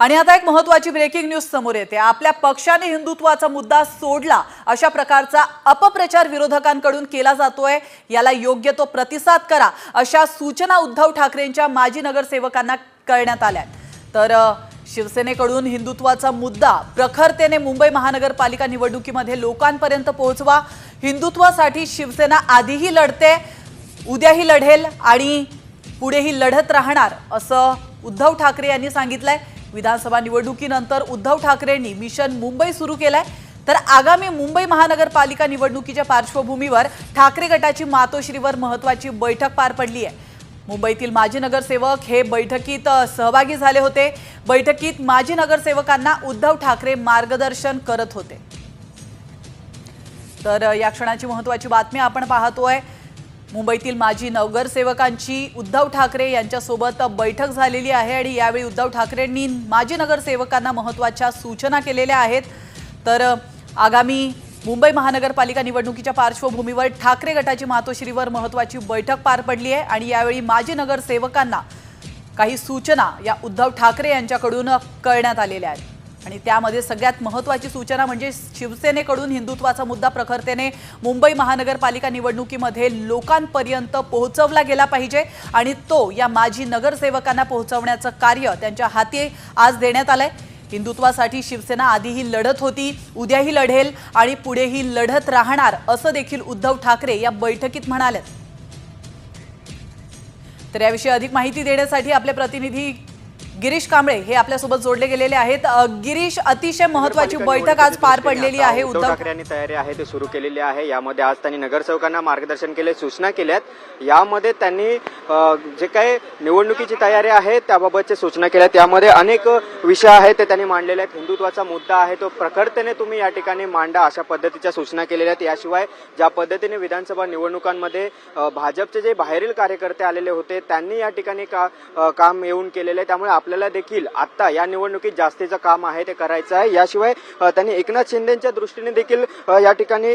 आणि आता एक महत्वाची ब्रेकिंग न्यूज समोर येते. आपल्या पक्षाने हिंदुत्वाचा मुद्दा सोडला अशा प्रकारचा अपप्रचार विरोधकांकडून केला जातोय. याला योग्य तो प्रतिसाद करा अशा सूचना उद्धव ठाकरेंच्या माजी नगरसेवकांना करण्यात आल्या तर शिवसेनेकडून हिंदुत्वाचा मुद्दा प्रखरतेने मुंबई महानगरपालिका निवडणुकीमध्ये लोकांपर्यंत पोहोचवा. हिंदुत्वासाठी शिवसेना आधीही लढते उद्याही लढेल आणि पुढेही लढत राहणार असं उद्धव ठाकरे यांनी सांगितलंय. विधानसभा निवडणुकीनंतर उद्धव ठाकरेंनी मिशन मुंबई सुरू केलंय. तर आगामी मुंबई महानगरपालिका निवडणुकीच्या पार्श्वभूमीवर ठाकरे गटाची मातोश्रीवर महत्वाची बैठक पार पडली आहे. मुंबईतील माजी नगरसेवक हे बैठकीत सहभागी झाले होते. बैठकीत माजी नगरसेवकांना उद्धव ठाकरे मार्गदर्शन करत होते. तर या क्षणाची महत्वाची बातमी आपण पाहतोय. मुंबईतील माजी नगरसेवकांची उद्धव ठाकरे यांच्यासोबत बैठक झालेली आहे आणि यावेळी उद्धव ठाकरेंनी माजी नगरसेवकांना महत्त्वाच्या सूचना केलेल्या आहेत. तर आगामी मुंबई महानगरपालिका निवडणुकीच्या पार्श्वभूमीवर ठाकरे गटाची मातोश्रीवर महत्वाची बैठक पार पडली आहे आणि यावेळी माजी नगरसेवकांना काही सूचना या उद्धव ठाकरे यांच्याकडून करण्यात आलेल्या आहेत. आणि त्यामध्ये सगळ्यात महत्त्वाची सूचना म्हणजे शिवसेनेकडून हिंदुत्वाचा मुद्दा प्रखरतेने मुंबई महानगरपालिका निवडणुकीमध्ये लोकांपर्यंत पोहोचवला गेला पाहिजे आणि तो या माजी नगरसेवकांना पोहोचवण्याचं कार्य त्यांच्या हाती आज देण्यात आलंय. हिंदुत्वासाठी शिवसेना आधीही लढत होती उद्याही लढेल आणि पुढेही लढत राहणार असं देखील उद्धव ठाकरे या बैठकीत म्हणाले तर याविषयी अधिक माहिती देण्यासाठी आपले प्रतिनिधी गिरीश कांबळे हे आपल्यासोबत जोडले गेलेले आहेत. गिरीश अतिशय महत्वाची बैठक आज पार पडलेली आहे. उद्धव ठाकरे यांनी तयारी आहे ते सुरू केलेली आहे. यामध्ये आज त्यांनी नगरसेवकांना मार्गदर्शन केले सूचना केल्यात. यामध्ये त्यांनी जे काही निवडणुकीची तयारी आहे त्याबाबतच्या सूचना केल्या. यामध्ये अनेक विषय आहेत ते त्यांनी मांडलेले आहेत. हिंदुत्वाचा मुद्दा आहे तो प्रखरतेने तुम्ही या ठिकाणी मांडा अशा पद्धतीच्या सूचना केलेल्या आहेत. याशिवाय ज्या पद्धतीने विधानसभा निवडणुकांमध्ये भाजपचे जे बाहेरील कार्यकर्ते आलेले होते त्यांनी या ठिकाणी का काम येऊन केलेले आहे. त्यामुळे आपल्याला देखील आत्ता या निवडणुकीत जास्तीचं काम आहे ते करायचं आहे. याशिवाय त्यांनी एकनाथ शिंदेच्या दृष्टीने देखील या ठिकाणी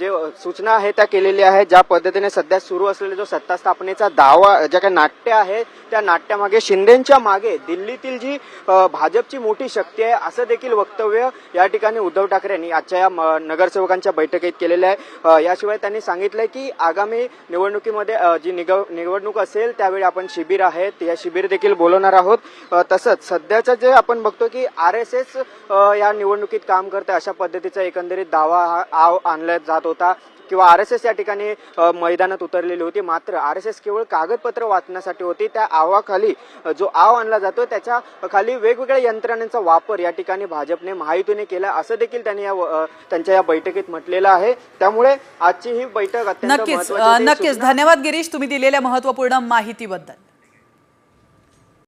जे सूचना आहे त्या केलेल्या आहेत. ज्या पद्धतीने सध्या सुरू असलेले जो सत्ता स्थापनेचा दावा ज्या काही नाट्य आहेत त्या नाट्यामागे शिंदेच्या मागे दिल्लीतील जी भाजपची मोठी शक्ती आहे असं देखील वक्तव्य या ठिकाणी उद्धव ठाकरे यांनी आजच्या या म- नगरसेवकांच्या बैठकीत केलेलं आहे. याशिवाय त्यांनी सांगितलंय की आगामी निवडणुकीमध्ये जी निवडणूक असेल त्यावेळी आपण शिबिर आहेत या शिबिर देखील बोलवणार आहोत. तसंच सध्याचं जे आपण बघतो की आर एस एस या निवडणुकीत काम करते अशा पद्धतीचा एकंदरीत दावा हा आव आणला जात होता किंवा आर एस एस या ठिकाणी मैदानात उतरलेली होती. मात्र आर एस एस केवळ कागदपत्र वाचण्यासाठी होती त्या आवाखाली जो आव आणला जातो त्याच्याखाली वेगवेगळ्या यंत्रणेचा वापर या ठिकाणी भाजपने महायुतीने केला. असं देखील त्यांनी या त्यांच्या या बैठकीत म्हटलेलं आहे. त्यामुळे आजची ही बैठक नक्कीच. नक्कीच. धन्यवाद गिरीश तुम्ही दिलेल्या महत्त्वपूर्ण माहितीबद्दल.